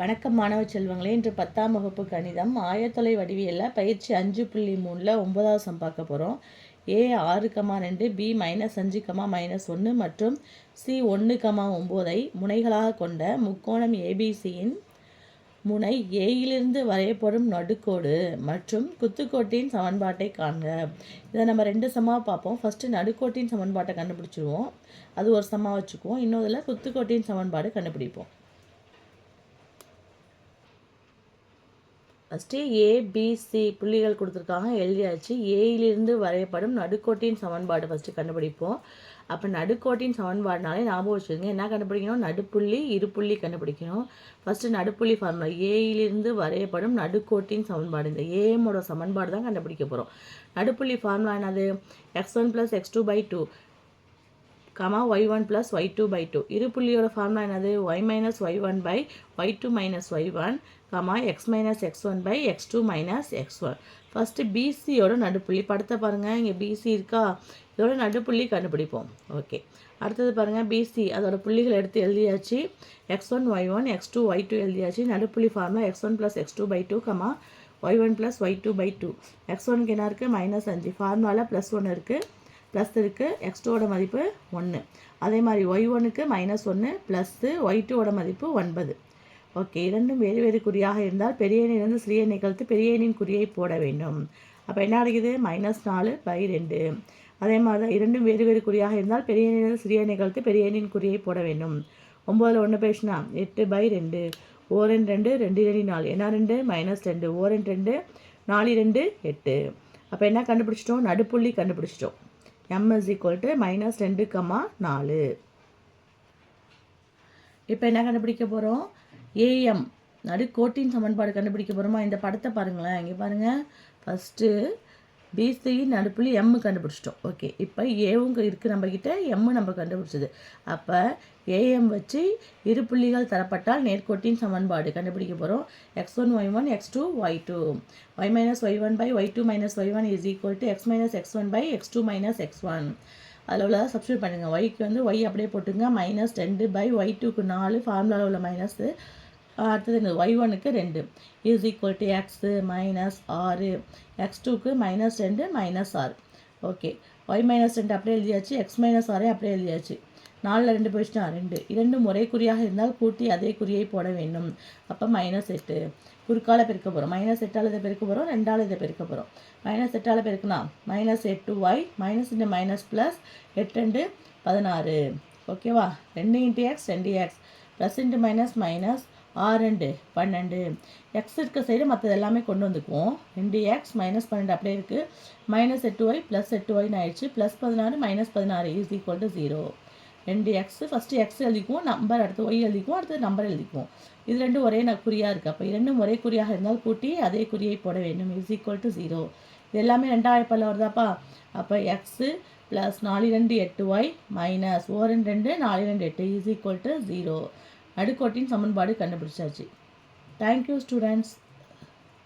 வணக்கம் மாணவ செல்வங்களே இன்று பத்தாம் வகுப்பு கணிதம். ஆயத்தொலை வடிவியலில் பயிற்சி அஞ்சு புள்ளி மூணில் ஒன்பதாவது சம் பார்க்க போகிறோம் ஏ ஆறு கமா ரெண்டு பி மைனஸ் அஞ்சு கமா மைனஸ் ஒன்று மற்றும் சி ஒன்று கமா ஒம்போதை முனைகளாக கொண்ட முக்கோணம் ஏபிசியின் முனை ஏயிலிருந்து வரையப்படும் நடுக்கோடு மற்றும் குத்துக்கோட்டின் சமன்பாட்டை காண்க. இதை நம்ம ரெண்டு சமமாக பார்ப்போம். ஃபஸ்ட்டு நடுக்கோட்டின் சமன்பாட்டை கண்டுபிடிச்சிருவோம். அது ஒரு சமா வச்சுக்குவோம். இன்னொதில் குத்துக்கோட்டின் சமன்பாடு கண்டுபிடிப்போம். ஃபஸ்ட்டு ஏபிசி புள்ளிகள் கொடுத்துருக்காங்க. எழுதியாச்சு ஏயிலிருந்து வரையப்படும் நடுக்கோட்டின் சமன்பாடு ஃபஸ்ட்டு கண்டுபிடிப்போம். அப்போ நடுக்கோட்டின் சமன்பாடுனாலே ஞாபகம் வச்சுக்கோங்க. என்ன கண்டுபிடிக்கணும்? நடுப்புள்ளி இருப்புள்ளி கண்டுபிடிக்கணும். ஃபஸ்ட்டு நடுப்புள்ளி ஃபார்முலா ஏயிலிருந்து வரையப்படும் நடுக்கோட்டின் சமன்பாடு. இந்த ஏஎம்மோட சமன்பாடு தான் கண்டுபிடிக்க போகிறோம் நடுப்புள்ளி ஃபார்முலா என்னது? X one plus x two by two comma y one plus y two by two இரு புள்ளியோட ஃபார்முலா என்னது? Y minus y one by y two minus y one comma x minus x one by x two minus x one first பிசியோட நடுப்புள்ளி. படத்தை பாருங்கள் இங்கே PC இருக்கா? இதோட நடுப்புள்ளி கண்டுபிடிப்போம். ஓகே அடுத்தது பாருங்கள் பிசி அதோட புள்ளிகள் எடுத்து எழுதியாச்சு. X one y one x two y two எழுதியாச்சு. நடுப்புள்ளி formula x one plus x two by two comma y one plus y two by two x ஒனுக்கு என்ன இருக்குது மைனஸ் அஞ்சு. ஃபார்முலாவில் ப்ளஸ் ஒன்று இருக்குது ப்ளஸ் இருக்குது எக்ஸ்டோட மதிப்பு ஒன்று அதே மாதிரி ஒய் ஒனுக்கு மைனஸ் ஒன்று ப்ளஸ்ஸு ஒய் டூவோட மதிப்பு ஒன்பது. ஓகே இரண்டும் வேறு வேறு குறியாக இருந்தால் பெரிய எண்ணிலிருந்து சிறிய எண்ணை கழித்து பெரிய எண்ணின் குறியை போட வேண்டும். அப்போ என்ன கிடைக்குது மைனஸ் நாலு பை ரெண்டு. அதே மாதிரி தான் இரண்டும் வேறு வேறு குறியாக இருந்தால் பெரிய எண்ணிலிருந்து சிறிய எண்ணை கழித்து பெரிய எண்ணின் குறியை போட வேண்டும். ஒம்போதில் ஒன்று பேசினா எட்டு பை ரெண்டு. ஓரன் ரெண்டு ரெண்டு ரெண்டு நாலு. என்ன ரெண்டு? மைனஸ் ரெண்டு. ஓரன் ரெண்டு நாலு ரெண்டு எட்டு. அப்போ என்ன கண்டுபிடிச்சிட்டோம்? நடுப்புள்ளி கண்டுபிடிச்சிட்டோம். M is equal to minus ரெண்டு கம்மா நாலு. இப்போ என்ன கண்டுபிடிக்க போகிறோம் ஏஎம் நடுக்கோட்டின் சமன்பாடு கண்டுபிடிக்க போகிறோமா இந்த படத்தை பாருங்களேன். இங்கே பாருங்கள் ஃபஸ்ட்டு பிசி நடுப்புள்ளி எம் கண்டுபிடிச்சிட்டோம். ஓகே இப்போ ஏவும் இருக்குது நம்மக்கிட்ட எம்மு நம்ம கண்டுபிடிச்சது. அப்போ ஏஎம் வச்சு இரு புள்ளிகள் தரப்பட்டால் நேர்கோட்டின் சமன்பாடு கண்டுபிடிக்க போகிறோம் x one y one x two y two y minus y one by y two minus y one is equal to x minus x one by x two minus x one அதில் உள்ள substitute பண்ணுங்கள் ஒய்க்கு வந்து Y அப்படியே போட்டுங்க. Minus ரெண்டு by Y டூக்கு நாலு. ஃபார்முலாவில் உள்ள மைனஸு அடுத்தது ஒய் ஒனுக்கு ரெண்டு. Is equal to x minus ஆறு எக்ஸ் டூக்கு மைனஸ் ரெண்டு மைனஸ் ஆறு ஓகே ஒய் மைனஸ் ரெண்டு அப்படியே எழுதியாச்சு எக்ஸ் மைனஸ் ஆறே அப்படியே எழுதியாச்சு. நாலில் ரெண்டு போயிடுச்சுனா ரெண்டு. இரண்டு முறை குறியாக இருந்தால் கூட்டி அதே குறியை போட வேண்டும். அப்போ மைனஸ் எட்டு. குறுக்கால் பெருக்க போகிறோம் மைனஸ் எட்டால் இதை பெருக்க போகிறோம் ரெண்டால் இதை பெருக்க போகிறோம் மைனஸ் எட்டால் பெருக்குனா மைனஸ் எட்டு ஒய் மைனஸ் ரெண்டு மைனஸ் ப்ளஸ் எட்டு ரெண்டு பதினாறு. ஓகேவா ரெண்டு இன்ட்டு எக்ஸ் ரெண்டு x plus into minus minus ஆறு பன்னெண்டு. எக்ஸ் இருக்க சைடு மற்றது எல்லாமே கொண்டு வந்துக்குவோம். ரெண்டு எக்ஸ் மைனஸ் பன்னெண்டு அப்படியே இருக்குது மைனஸ் எட்டு ஒய் ப்ளஸ் எட்டு ஒய்னு ஆயிடுச்சு. ப்ளஸ் பதினாறு மைனஸ் பதினாறு இஸ் ஈக்குவல் டு ஜீரோ ரெண்டு எக்ஸு ஃபஸ்ட்டு எக்ஸ் எழுதிக்குவோம். நம்பர் அடுத்து ஒய் எழுதிக்குவோம். அடுத்து நம்பர் எழுதிக்குவோம். இது ரெண்டும் ஒரே குறியாக இருக்குது அப்போ இரண்டும் ஒரே குறியாக இருந்தால் கூட்டி அதே குறியை போட வேண்டும். இஸ் ஈக்குவல் டு ஜீரோ இது எல்லாமே ரெண்டாயிரம் பல்ல வருதாப்பா? அப்போ எக்ஸு ப்ளஸ் நாலு ரெண்டு எட்டு ஒய் மைனஸ் ஓ ரெண்டு ரெண்டு நாலு ரெண்டு எட்டு இஸ் ஈக்குவல் டு ஜீரோ நடுக்கோட்டின் சமன்பாடு கண்டுபிடிச்சாச்சு. Thank you students